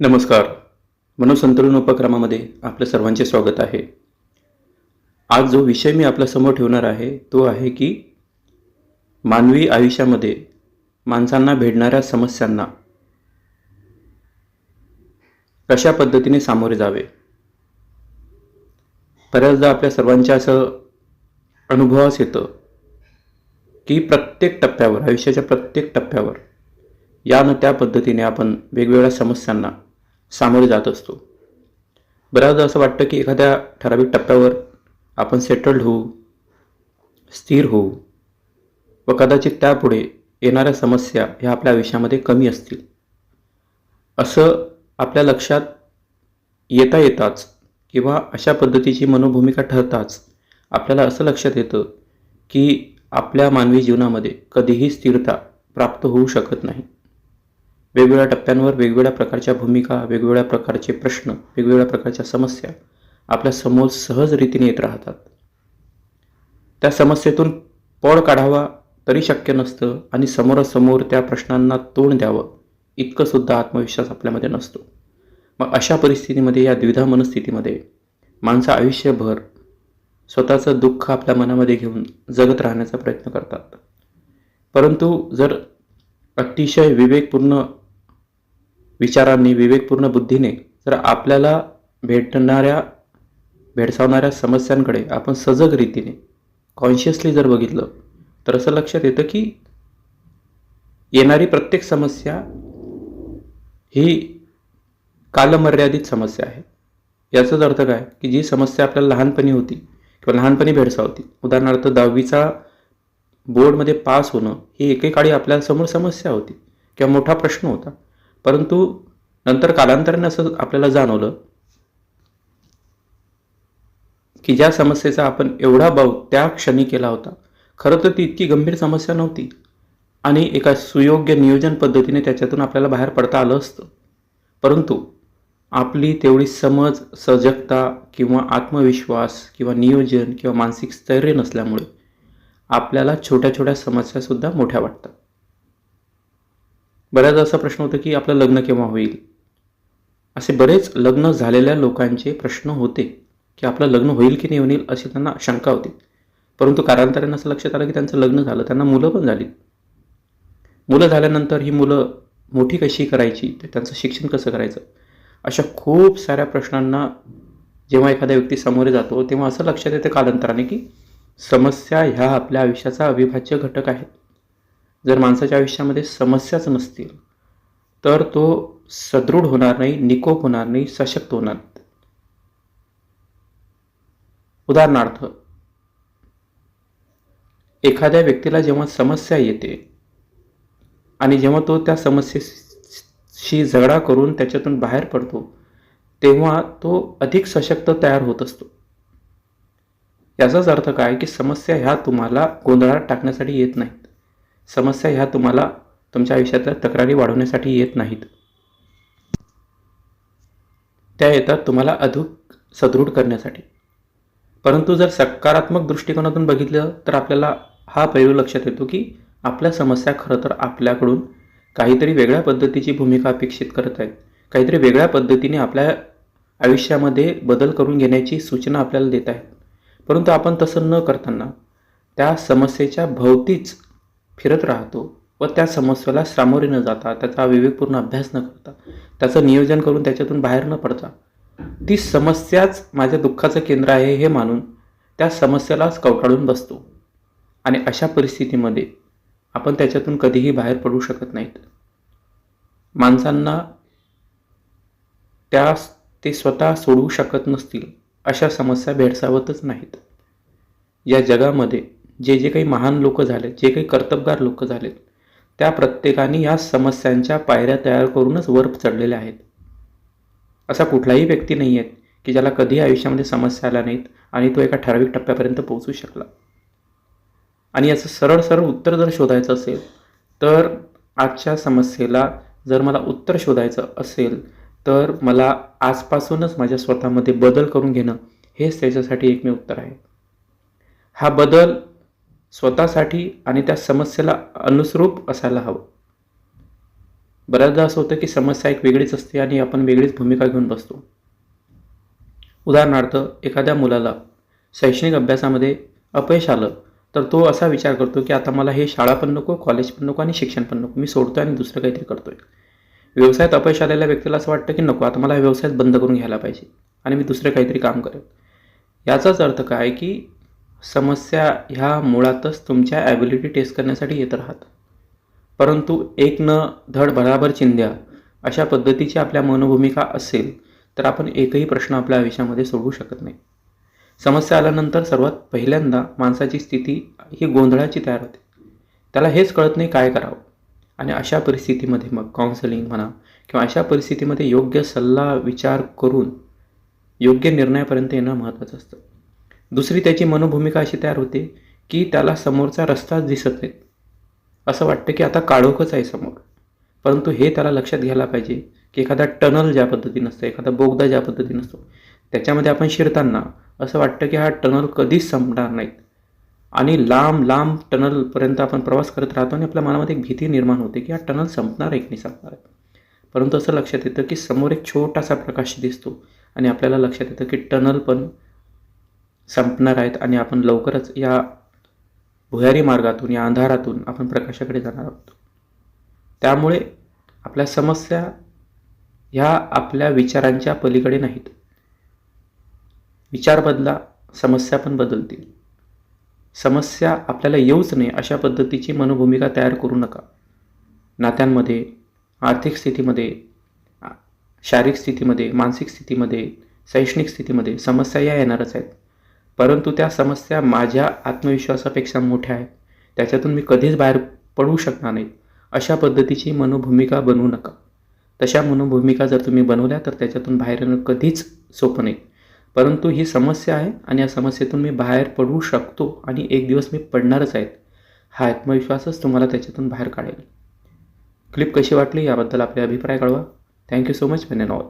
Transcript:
नमस्कार. मनोसंतुलन उपक्रमामध्ये आपलं सर्वांचे स्वागत आहे. आज जो विषय मी आपल्यासमोर ठेवणार आहे तो आहे की मानवी आयुष्यामध्ये माणसांना भेटणाऱ्या समस्यांना कशा पद्धतीने सामोरे जावे? बऱ्याचदा आपल्या सर्वांच्या असं अनुभवास येतं की प्रत्येक टप्प्यावर आयुष्याच्या प्रत्येक टप्प्यावर या न त्या पद्धतीने आपण वेगवेगळ्या समस्यांना सामोरे जात असतो. बऱ्याचदा असं वाटतं की एखाद्या ठराविक टप्प्यावर आपण सेटल्ड होऊ स्थिर होऊ व कदाचित त्यापुढे येणाऱ्या समस्या ह्या आपल्या आयुष्यामध्ये कमी असतील. असं आपल्या लक्षात येता येताच किंवा अशा पद्धतीची मनोभूमिका ठरताच आपल्याला असं लक्षात येतं की आपल्या मानवी जीवनामध्ये कधीही स्थिरता प्राप्त होऊ शकत नाही. वेगवेगळ्या टप्प्यांवर वेगवेगळ्या प्रकारच्या भूमिका वेगवेगळ्या प्रकारचे प्रश्न वेगवेगळ्या प्रकारच्या समस्या आपल्यासमोर सहज रीतीने येत राहतात. त्या समस्येतून पळ काढावा तरी शक्य नसतं आणि समोरासमोर त्या प्रश्नांना तोंड द्यावं इतकं सुद्धा आत्मविश्वास आपल्यामध्ये नसतो. मग अशा परिस्थितीमध्ये या द्विधा मनस्थितीमध्ये माणसं आयुष्यभर स्वतःचं दुःख आपल्या मनामध्ये घेऊन जगत राहण्याचा प्रयत्न करतात. परंतु जर अतिशय विवेकपूर्ण विचारांनी विवेकपूर्ण बुद्धीने जर आपल्याला भेटणाऱ्या भेडसावणाऱ्या समस्यांकडे आपण सजग रीतीने कॉन्शियसली जर बघितलं तर असं लक्षात येतं की येणारी प्रत्येक समस्या ही कालमर्यादित समस्या आहे. याचाच अर्थ काय? की जी समस्या आपल्याला लहानपणी होती किंवा लहानपणी भेडसावती. उदाहरणार्थ दहावीचा बोर्डमध्ये पास होणं ही एकेकाळी आपल्यासमोर समस्या होती किंवा मोठा प्रश्न होता. परंतु नंतर कालांतराने असं आपल्याला जाणवलं की ज्या समस्येचा आपण एवढा भाव त्या क्षणी केला होता खरं तर ती इतकी गंभीर समस्या नव्हती आणि एका सुयोग्य नियोजन पद्धतीने त्याच्यातून आपल्याला बाहेर पडता आलं असतं. परंतु आपली तेवढी समज सजगता किंवा आत्मविश्वास किंवा नियोजन किंवा मानसिक स्थैर्य नसल्यामुळे आपल्याला छोट्या छोट्या समस्यासुद्धा मोठ्या वाटतात. बऱ्याचदा असा प्रश्न होतो की आपलं लग्न केव्हा होईल? असे बरेच लग्न झालेल्या लोकांचे प्रश्न होते की आपलं लग्न होईल की नाही होईल अशी त्यांना शंका होती. परंतु कालांतराने असं लक्षात आलं की त्यांचं लग्न झालं त्यांना मुलं पण झाली. मुलं झाल्यानंतर ही मुलं मोठी कशी करायची? ते त्यांचं शिक्षण कसं करायचं? अशा खूप साऱ्या प्रश्नांना जेव्हा एखाद्या व्यक्ती समोर जातो तेव्हा असं लक्षात येतं कालांतराने की समस्या ह्या आपल्या आयुष्याचा अविभाज्य घटक आहेत जर माणसाच्या आयुष्यामध्ये समस्याच नसतील तर तो सदृढ होणार नाही निकोप होणार नाही सशक्त होणार उदाहरणार्थ एखाद्या व्यक्तीला जेव्हा समस्या येते आणि जेव्हा तो त्या समस्येशी झगडा करून त्याच्यातून बाहेर पडतो तेव्हा तो अधिक सशक्त तयार होत असतो. याचाच अर्थ काय की समस्या ह्या तुम्हाला गोंधळात टाकण्यासाठी येत नाहीत. समस्या ह्या तुम्हाला तुमच्या आयुष्यातल्या तक्रारी वाढवण्यासाठी येत नाहीत. त्या येतात तुम्हाला अधिक सदृढ करण्यासाठी. परंतु जर सकारात्मक दृष्टिकोनातून बघितलं तर आपल्याला हा पैलू लक्षात येतो की आपल्या समस्या खरं तर आपल्याकडून काहीतरी वेगळ्या पद्धतीची भूमिका अपेक्षित करत आहेत. काहीतरी वेगळ्या पद्धतीने आपल्या आयुष्यामध्ये बदल करून घेण्याची सूचना आपल्याला देत आहेत. परंतु आपण तसं न करताना त्या समस्येच्या भोवतीच फिरत राहतो व त्या समस्येला सामोरे न जाता त्याचा विवेकपूर्ण अभ्यास न करता त्याचं नियोजन करून त्याच्यातून बाहेर न पडता. ती समस्याच माझ्या दुःखाचं केंद्र आहे हे मानून त्या समस्येलाच कवटाळून बसतो. आणि अशा परिस्थितीमध्ये आपण त्याच्यातून कधीही बाहेर पडू शकत नाहीत. माणसांना त्या ते स्वतः सोडवू शकत नसतील अशा समस्या भेडसावतच नाहीत. या जगामध्ये जे जे काही महान लोक झालेत जे काही कर्तबगार लोक झालेत त्या प्रत्येकाने या समस्यांच्या पायऱ्या तयार करूनच वर चढलेल्या आहेत. असा कुठलाही व्यक्ती नाही आहेत की ज्याला कधी आयुष्यामध्ये समस्या आल्या नाहीत आणि तो एका ठराविक टप्प्यापर्यंत पोहोचू शकला. आणि याचं सरळ सरळ उत्तर जर शोधायचं असेल तर आजच्या समस्येला जर मला उत्तर शोधायचं असेल तर मला आजपासूनच माझ्या स्वतःमध्ये बदल करून घेणं हेच त्याच्यासाठी एकमेव उत्तर आहे. हा बदल स्वतःसाठी आणि त्या समस्येला अनुसरूप असायला हवं. बऱ्याचदा असं होतं की समस्या एक वेगळीच असते आणि आपण वेगळीच भूमिका घेऊन बसतो. उदाहरणार्थ एखाद्या मुलाला शैक्षणिक अभ्यासामध्ये अपयश आलं तर तो असा विचार करतो की आता मला हे शाळा पण नको कॉलेज पण नको आणि शिक्षण पण नको मी सोडतोय आणि दुसरं काहीतरी करतोय. व्यवसायात अपयश आलेल्या व्यक्तीला असं वाटतं की नको आता मला हा व्यवसायच बंद करून घ्यायला पाहिजे आणि मी दुसरं काहीतरी काम करेन याचाच अर्थ काय की समस्या ह्या मुळातच तुमच्या ॲबिलिटी टेस्ट करण्यासाठी येत राहत. परंतु एक न धड भराभर चिंध्या अशा पद्धतीची आपल्या मनोभूमिका असेल तर आपण एकही प्रश्न आपल्या आयुष्यामध्ये सोडवू शकत नाही. समस्या आल्यानंतर सर्वात पहिल्यांदा माणसाची स्थिती ही गोंधळाची तयार होते. त्याला हेच कळत नाही काय करावं. आणि अशा परिस्थितीमध्ये मग काउन्सिलिंग म्हणा किंवा अशा परिस्थितीमध्ये योग्य सल्ला विचार करून योग्य निर्णयापर्यंत येणं महत्त्वाचं असतं. दुसरी त्याची मनोभूमिका अशी तयार होते की त्याला समोरचा रस्ताच दिसत नाही. असं वाटतं की आता काळोखच आहे समोर. परंतु हे त्याला लक्षात घ्यायला पाहिजे की एखादा टनल ज्या पद्धतीनं असतो एखादा बोगदा ज्या पद्धतीनं असतो त्याच्यामध्ये आपण शिरताना असं वाटतं की हा टनल कधीच संपणार नाहीत. आणि लांब लांब टनलपर्यंत आपण प्रवास करत राहतो आणि आपल्या मनामध्ये एक भीती निर्माण होते की हा टनल संपणार आहे की नाही संपणार आहे. परंतु असं लक्षात येतं की समोर एक छोटासा प्रकाश दिसतो आणि आपल्याला लक्षात येतं की टनल पण संपणार आहेत आणि आपण लवकरच या भुयारी मार्गातून या अंधारातून आपण प्रकाशाकडे जाणार आहोत. त्यामुळे आपल्या समस्या ह्या आपल्या विचारांच्या पलीकडे नाहीत. विचार बदला समस्या पण बदलतील. समस्या आपल्याला येऊच नये अशा पद्धतीची मनोभूमिका तयार करू नका. नात्यांमध्ये आर्थिक स्थितीमध्ये शारीरिक स्थितीमध्ये मानसिक स्थितीमध्ये शैक्षणिक स्थितीमध्ये समस्या या येणारच आहेत. परंतु त्या समस्या माझ्या आत्मविश्वासापेक्षा मोठ्या आहेत. त्याच्यातून मी कधीच बाहेर पडू शकणार नाही. अशा पद्धतीची मनोभूमिका बनवू नका. तशा मनोभूमिका जर तुम्ही बनवल्या तर त्याच्यातून बाहेर येणं कधीच सोपं नाही. परंतु ही समस्या आहे आणि या समस्येतून मी बाहेर पडू शकतो आणि एक दिवस मी पडणारच आहेत. हा आत्मविश्वासच तुम्हाला त्याच्यातून बाहेर काढेल. क्लिप कशी वाटली याबद्दल आपले अभिप्राय कळवा. Thank you so much. Main all